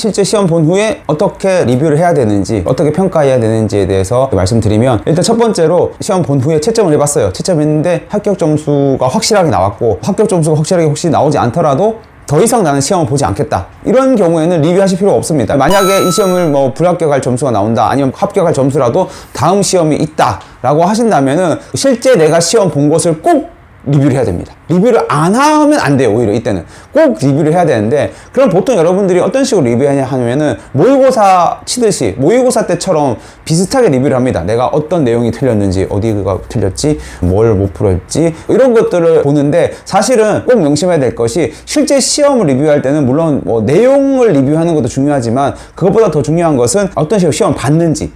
실제 시험 본 후에 어떻게 리뷰를 해야 되는지 어떻게 평가해야 되는지에 대해서 말씀드리면 일단 첫 번째로 시험 본 후에 채점을 해봤어요 채점했는데 합격 점수가 확실하게 나왔고 합격 점수가 확실하게 혹시 나오지 않더라도 더 이상 나는 시험을 보지 않겠다. 이런 경우에는 리뷰하실 필요가 없습니다. 만약에 이 시험을 뭐 불합격할 점수가 나온다, 아니면 합격할 점수라도 다음 시험이 있다 라고 하신다면은 실제 내가 시험 본 것을 꼭 리뷰를 해야 됩니다. 리뷰를 안 하면 안 돼요, 오히려 이때는. 꼭 리뷰를 해야 되는데, 그럼 보통 여러분들이 어떤 식으로 리뷰하냐 하면은, 모의고사 치듯이, 모의고사 때처럼 비슷하게 리뷰를 합니다. 내가 어떤 내용이 틀렸는지, 어디가 틀렸지, 뭘 못 풀었지, 이런 것들을 보는데, 사실은 꼭 명심해야 될 것이, 실제 시험을 리뷰할 때는 물론 뭐 내용을 리뷰하는 것도 중요하지만, 그것보다 더 중요한 것은 어떤 식으로 시험 봤는지,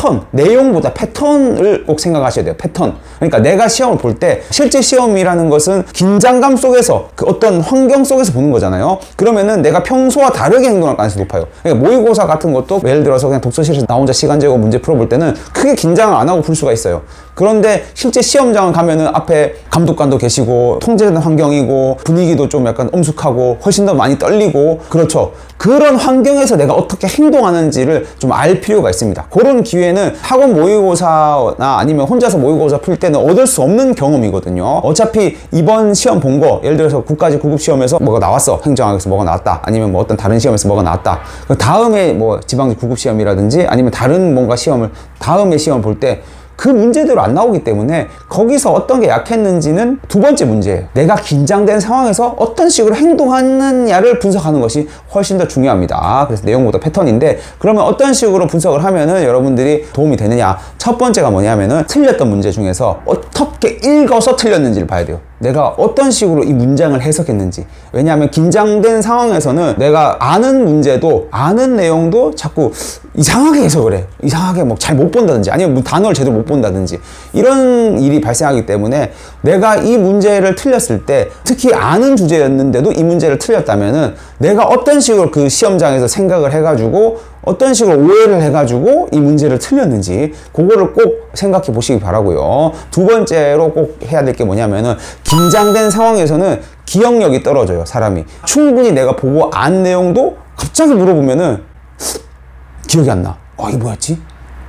패턴, 내용보다 패턴을 꼭 생각하셔야 돼요. 패턴. 그러니까 내가 시험을 볼 때 실제 시험이라는 것은 긴장감 속에서 그 어떤 환경 속에서 보는 거잖아요. 그러면은 내가 평소와 다르게 행동할 가능성이 높아요. 그러니까 모의고사 같은 것도 예를 들어서 그냥 독서실에서 나 혼자 시간 재고 문제 풀어볼 때는 크게 긴장을 안 하고 풀 수가 있어요. 그런데 실제 시험장을 가면은 앞에 감독관도 계시고 통제되는 환경이고 분위기도 좀 약간 엄숙하고 훨씬 더 많이 떨리고 그렇죠. 그런 환경에서 내가 어떻게 행동하는지를 좀 알 필요가 있습니다. 그런 기회 는 학원 모의고사나 아니면 혼자서 모의고사 풀 때는 얻을 수 없는 경험이거든요. 어차피 이번 시험 본 거, 예를 들어서 국가직 구급 시험에서 뭐가 나왔어. 행정학에서 뭐가 나왔다. 아니면 뭐 어떤 다른 시험에서 뭐가 나왔다. 그 다음에 뭐 지방직 구급 시험이라든지 아니면 다른 뭔가 시험을 다음에 시험 볼때 그 문제대로 안 나오기 때문에 거기서 어떤 게 약했는지는 두 번째 문제예요. 내가 긴장된 상황에서 어떤 식으로 행동하느냐를 분석하는 것이 훨씬 더 중요합니다. 그래서 내용보다 패턴인데 그러면 어떤 식으로 분석을 하면은 여러분들이 도움이 되느냐? 첫 번째가 뭐냐면은 틀렸던 문제 중에서 어떻게 읽어서 틀렸는지를 봐야 돼요. 내가 어떤 식으로 이 문장을 해석했는지. 왜냐하면 긴장된 상황에서는 내가 아는 문제도 아는 내용도 자꾸 이상하게 해석을 해. 이상하게 뭐잘못 본다든지 아니면 뭐 단어를 제대로 못 본다든지 이런 일이 발생하기 때문에 내가 이 문제를 틀렸을 때 특히 아는 주제였는데도 이 문제를 틀렸다면은 내가 어떤 식으로 그 시험장에서 생각을 해가지고 어떤 식으로 오해를 해가지고 이 문제를 틀렸는지 그거를 꼭 생각해 보시기 바라고요. 두 번째로 꼭 해야 될 게 뭐냐면은 긴장된 상황에서는 기억력이 떨어져요 사람이 충분히 내가 보고 안 내용도 갑자기 물어보면은 기억이 안 나. 아, 이게 뭐였지?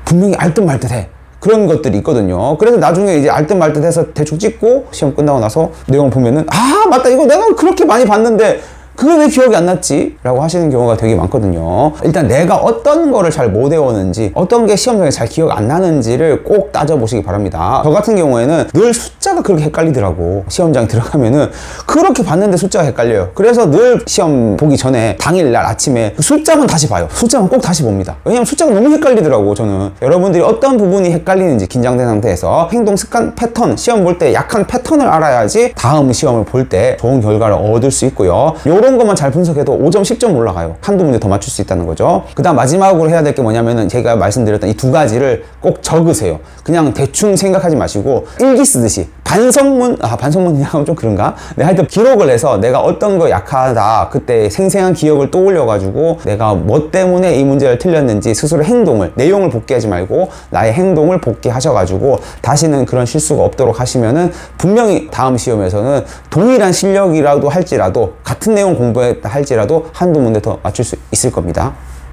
분명히 알듯 말듯 해. 그런 것들이 있거든요. 그래서 나중에 이제 알듯 말듯 해서 대충 찍고 시험 끝나고 나서 내용을 보면은 아, 맞다. 이거 내가 그렇게 많이 봤는데 그게 왜 기억이 안 났지? 라고 하시는 경우가 되게 많거든요. 일단 내가 어떤 거를 잘 못 외웠는지, 어떤 게 시험장에 잘 기억 안 나는지를 꼭 따져보시기 바랍니다. 저 같은 경우에는 늘 숫자가 그렇게 헷갈리더라고. 시험장 들어가면은 그렇게 봤는데 숫자가 헷갈려요. 그래서 늘 시험 보기 전에 당일날 아침에 그 숫자만 다시 봐요. 숫자만 꼭 다시 봅니다. 왜냐면 숫자가 너무 헷갈리더라고, 저는. 여러분들이 어떤 부분이 헷갈리는지 긴장된 상태에서 행동 습관 패턴, 시험 볼 때 약한 패턴을 알아야지 다음 시험을 볼 때 좋은 결과를 얻을 수 있고요. 요런 것만 잘 분석해도 5점, 10점 올라가요. 한두 문제 더 맞출 수 있다는 거죠. 그 다음 마지막으로 해야 될 게 뭐냐면은 제가 말씀드렸던 이 두 가지를 꼭 적으세요. 그냥 대충 생각하지 마시고 일기 쓰듯이 반성문, 아, 반성문이라고 하면 좀 그런가? 네, 하여튼 기록을 해서 내가 어떤 거 약하다. 그때 생생한 기억을 떠올려가지고 내가 뭐 때문에 이 문제를 틀렸는지 스스로 행동을, 내용을 복귀하지 말고 나의 행동을 복귀하셔가지고 다시는 그런 실수가 없도록 하시면은 분명히 다음 시험에서는 동일한 실력이라도 할지라도 같은 내용 공부했다 할지라도 한두 문제 더 맞출 수 있을 겁니다.